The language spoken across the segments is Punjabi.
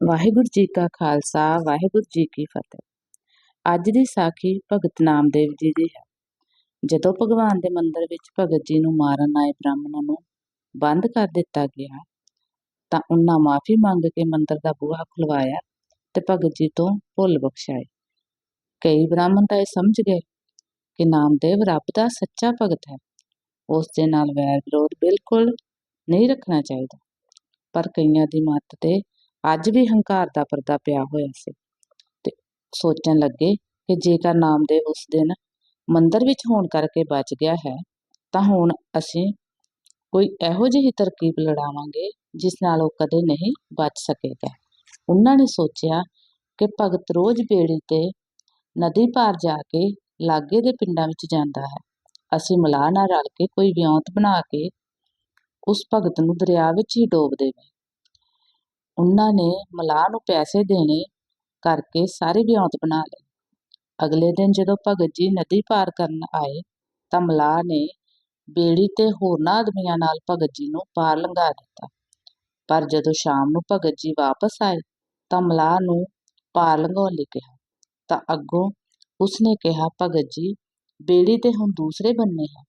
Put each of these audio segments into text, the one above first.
ਵਾਹਿਗੁਰੂ ਜੀ ਕਾ ਖਾਲਸਾ, ਵਾਹਿਗੁਰੂ ਜੀ ਕੀ ਫਤਿਹ। ਅੱਜ ਦੀ ਸਾਖੀ ਭਗਤ ਨਾਮਦੇਵ ਜੀ ਦੀ ਹੈ। ਜਦੋਂ ਭਗਵਾਨ ਦੇ ਮੰਦਰ ਵਿੱਚ ਭਗਤ ਜੀ ਨੂੰ ਮਾਰਨ ਆਏ ਬ੍ਰਾਹਮਣਾਂ ਨੂੰ ਬੰਦ ਕਰ ਦਿੱਤਾ ਗਿਆ, ਤਾਂ ਉਹਨਾਂ ਮਾਫੀ ਮੰਗ ਕੇ ਮੰਦਰ ਦਾ ਬੂਹਾ ਖੁਲਵਾਇਆ ਤੇ ਭਗਤ ਜੀ ਤੋਂ ਭੁੱਲ ਬਖਸ਼ਾਏ। ਕਈ ਬ੍ਰਾਹਮਣ ਤਾਂ ਇਹ ਸਮਝ ਗਏ ਕਿ ਨਾਮਦੇਵ ਰੱਬ ਦਾ ਸੱਚਾ ਭਗਤ ਹੈ। ਉਸ ਦੇ ਨਾਲ ਵੈਰ ਵਿਰੋਧ ਬਿਲਕੁਲ ਨਹੀਂ ਰੱਖਣਾ ਚਾਹੀਦਾ। ਪਰ ਕਈਆਂ ਦੀ ਮੱਤ ਤੇ ਅੱਜ ਵੀ ਹੰਕਾਰ ਦਾ ਪਰਦਾ ਪਿਆ ਹੋਇਆ ਸੀ ਤੇ ਸੋਚਣ ਲੱਗੇ ਕਿ ਜੇਕਰ ਨਾਮਦੇਵ ਉਸ ਦਿਨ ਮੰਦਰ ਵਿੱਚ ਹੋਣ ਕਰਕੇ ਬਚ ਗਿਆ ਹੈ, ਤਾਂ ਹੁਣ ਅਸੀਂ ਕੋਈ ਇਹੋ ਜਿਹੀ ਤਰਕੀਬ ਲੜਾਵਾਂਗੇ ਜਿਸ ਨਾਲ ਉਹ ਕਦੇ ਨਹੀਂ ਬਚ ਸਕੇਗਾ। ਉਹਨਾਂ ਨੇ ਸੋਚਿਆ ਕਿ ਭਗਤ ਰੋਜ਼ ਬੇੜੀ ਤੇ ਨਦੀ ਪਾਰ ਜਾ ਕੇ ਲਾਗੇ ਦੇ ਪਿੰਡਾਂ ਵਿੱਚ ਜਾਂਦਾ ਹੈ। ਅਸੀਂ ਮਲਾਹ ਨਾਲ ਰਲ ਕੇ ਕੋਈ ਵਿਉਂਤ ਬਣਾ ਕੇ ਉਸ ਭਗਤ ਨੂੰ ਦਰਿਆ ਵਿੱਚ ਹੀ ਡੋਬ ਦੇਵੇ ਉਹਨਾਂ ਨੇ ਮਲਾਹ ਨੂੰ ਪੈਸੇ ਦੇਣੇ ਕਰਕੇ ਸਾਰੇ ਵਿਉਂਤ ਬਣਾ ਲਏ। ਅਗਲੇ ਦਿਨ ਜਦੋਂ ਭਗਤ ਜੀ ਨਦੀ ਪਾਰ ਕਰਨ ਆਏ ਤਾਂ ਮਲਾਹ ਨੇ ਬੇੜੀ ਤੇ ਹੋਰਨਾਂ ਆਦਮੀਆਂ ਨਾਲ ਭਗਤ ਜੀ ਨੂੰ ਪਾਰ ਲੰਘਾ ਦਿੱਤਾ। ਪਰ ਜਦੋਂ ਸ਼ਾਮ ਨੂੰ ਭਗਤ ਜੀ ਵਾਪਸ ਆਏ ਤਾਂ ਮਲਾਹ ਨੂੰ ਪਾਰ ਲੰਘਾਉਣ ਲਈ ਕਿਹਾ। ਤਾਂ ਅੱਗੋਂ ਉਸਨੇ ਕਿਹਾ, ਭਗਤ ਜੀ, ਬੇੜੀ ਤੇ ਹੁਣ ਦੂਸਰੇ ਬੰਨੇ ਹੈ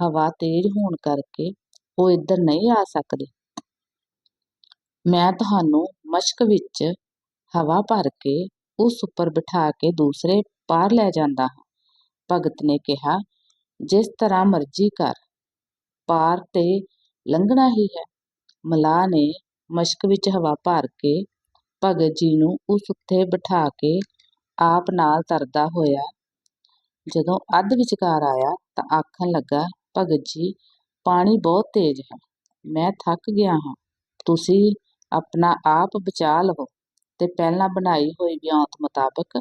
ਹਵਾ ਤੇਜ਼ ਹੋਣ ਕਰਕੇ ਉਹ ਇੱਧਰ ਨਹੀਂ ਆ ਸਕਦੇ। ਮੈਂ ਤੁਹਾਨੂੰ ਮਸ਼ਕ ਵਿੱਚ ਹਵਾ ਭਰ ਕੇ, ਉਸ ਉੱਪਰ ਬਿਠਾ ਕੇ ਦੂਸਰੇ ਪਾਰ ਲੈ ਜਾਂਦਾ ਹਾਂ। ਭਗਤ ਨੇ ਕਿਹਾ, ਜਿਸ ਤਰ੍ਹਾਂ ਮਰਜ਼ੀ ਕਰ। ਪਾਰ ਤੇ ਲੰਘਣਾ ਹੀ ਹੈ। ਮਲਾਹ ਨੇ ਮਸ਼ਕ ਵਿੱਚ ਹਵਾ ਭਰ ਕੇ ਭਗਤ ਜੀ ਨੂੰ ਉਸ ਉੱਤੇ ਬਿਠਾ ਕੇ ਆਪ ਨਾਲ ਤਰਦਾ ਹੋਇਆ, ਜਦੋਂ ਅੱਧ ਵਿਚਕਾਰ ਆਇਆ ਤਾਂ ਆਖਣ ਲੱਗਾ, ਭਗਤ ਜੀ, ਪਾਣੀ ਬਹੁਤ ਤੇਜ਼ ਹੈ। ਮੈਂ ਥੱਕ ਗਿਆ ਹਾਂ। ਤੁਸੀਂ ਆਪਣਾ ਆਪ ਬਚਾ ਲਵੋ ਤੇ ਪਹਿਲਾਂ ਬਣਾਈ ਹੋਈ ਵਿਉਂਤ ਮੁਤਾਬਕ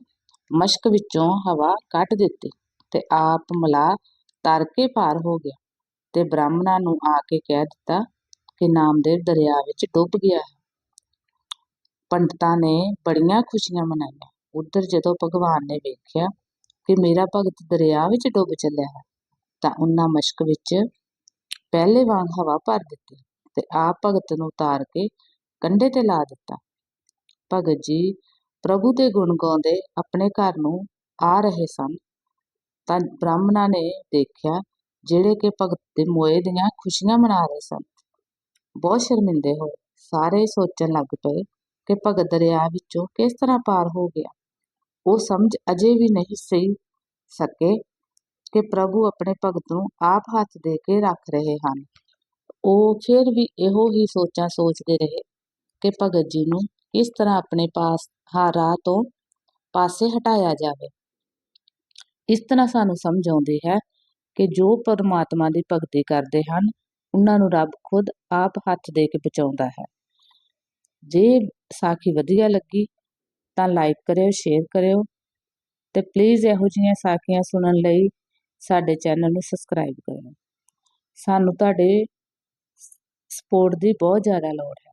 ਮਸ਼ਕ ਵਿੱਚੋਂ ਹਵਾ ਕੱਢ ਦਿੱਤੀ ਤੇ ਆਪ ਮਲਾਹ ਤਰ ਕੇ ਪਾਰ ਹੋ ਗਿਆ ਤੇ ਬ੍ਰਾਹਮਣਾਂ ਨੂੰ ਆ ਕੇ ਕਹਿ ਦਿੱਤਾ ਕਿ ਨਾਮਦੇਵ ਦਰਿਆ ਵਿੱਚ ਡੁੱਬ ਗਿਆ ਹੈ। ਪੰਡਤਾਂ ਨੇ ਬੜੀਆਂ ਖੁਸ਼ੀਆਂ ਮਨਾਈਆਂ। ਉਧਰ ਜਦੋਂ ਭਗਵਾਨ ਨੇ ਵੇਖਿਆ ਕਿ ਮੇਰਾ ਭਗਤ ਦਰਿਆ ਵਿੱਚ ਡੁੱਬ ਚੱਲਿਆ ਹੈ, ਤਾਂ ਉਹਨਾਂ ਮਸ਼ਕ ਵਿੱਚ ਪਹਿਲੇ ਵਾਂਗ ਹਵਾ ਭਰ ਦਿੱਤੀ ਤੇ ਆਪ ਭਗਤ ਨੂੰ ਉਤਾਰ ਕੇ ਕੰਢੇ ਤੇ ਲਾ ਦਿੱਤਾ। ਭਗਤ ਜੀ ਪ੍ਰਭੂ ਦੇ ਗੁਣ ਗਾਉਂਦੇ ਆਪਣੇ ਘਰ ਨੂੰ ਆ ਰਹੇ ਸਨ। ਤਾਂ ਬ੍ਰਾਹਮਣਾਂ ਨੇ ਦੇਖਿਆ ਜਿਹੜੇ ਕਿ ਭਗਤ ਦੇ ਮੋਏ ਦੀਆਂ ਖੁਸ਼ੀਆਂ ਮਨਾ ਰਹੇ ਸਨ। ਬਹੁਤ ਸ਼ਰਮਿੰਦੇ ਹੋਏ ਸਾਰੇ ਸੋਚਣ ਲੱਗ ਪਏ ਕਿ ਭਗਤ ਦਰਿਆ ਵਿੱਚੋਂ ਕਿਸ ਤਰ੍ਹਾਂ ਪਾਰ ਹੋ ਗਿਆ। ਉਹ ਸਮਝ ਅਜੇ ਵੀ ਨਹੀਂ ਸਹੀ ਸਕੇ ਕਿ ਪ੍ਰਭੂ ਆਪਣੇ ਭਗਤ ਨੂੰ ਆਪ ਹੱਥ ਦੇ ਕੇ ਰੱਖ ਰਹੇ ਹਨ। ਉਹ ਫਿਰ ਵੀ ਇਹੋ ਹੀ ਸੋਚਾਂ ਸੋਚਦੇ ਰਹੇ ਕਿ ਭਗਤ ਜੀ ਨੂੰ ਕਿਸ ਤਰ੍ਹਾਂ ਆਪਣੇ ਪਾਸ, ਹਾਰਾ ਤੋਂ ਪਾਸੇ ਹਟਾਇਆ ਜਾਵੇ। ਇਸ ਤਰ੍ਹਾਂ ਸਾਨੂੰ ਸਮਝ ਆਉਂਦੀ ਹੈ ਕਿ ਜੋ ਪਰਮਾਤਮਾ ਦੀ ਭਗਤੀ ਕਰਦੇ ਹਨ, ਉਹਨਾਂ ਨੂੰ ਰੱਬ ਖੁਦ ਆਪ ਹੱਥ ਦੇ ਕੇ ਬਚਾਉਂਦਾ ਹੈ। ਜੇ ਸਾਖੀ ਵਧੀਆ ਲੱਗੀ, ਤਾਂ ਲਾਈਕ ਕਰਿਓ ਸ਼ੇਅਰ ਕਰਿਓ ਤੇ ਪਲੀਜ਼ ਇਹੋ ਜਿਹੀਆਂ ਸਾਖੀਆਂ ਸੁਣਨ ਲਈ ਸਾਡੇ ਚੈਨਲ ਨੂੰ ਸਬਸਕ੍ਰਾਈਬ ਕਰੋ ਸਾਨੂੰ ਤੁਹਾਡੇ ਸਪੋਰਟ ਦੀ ਬਹੁਤ ਜ਼ਿਆਦਾ ਲੋੜ ਹੈ।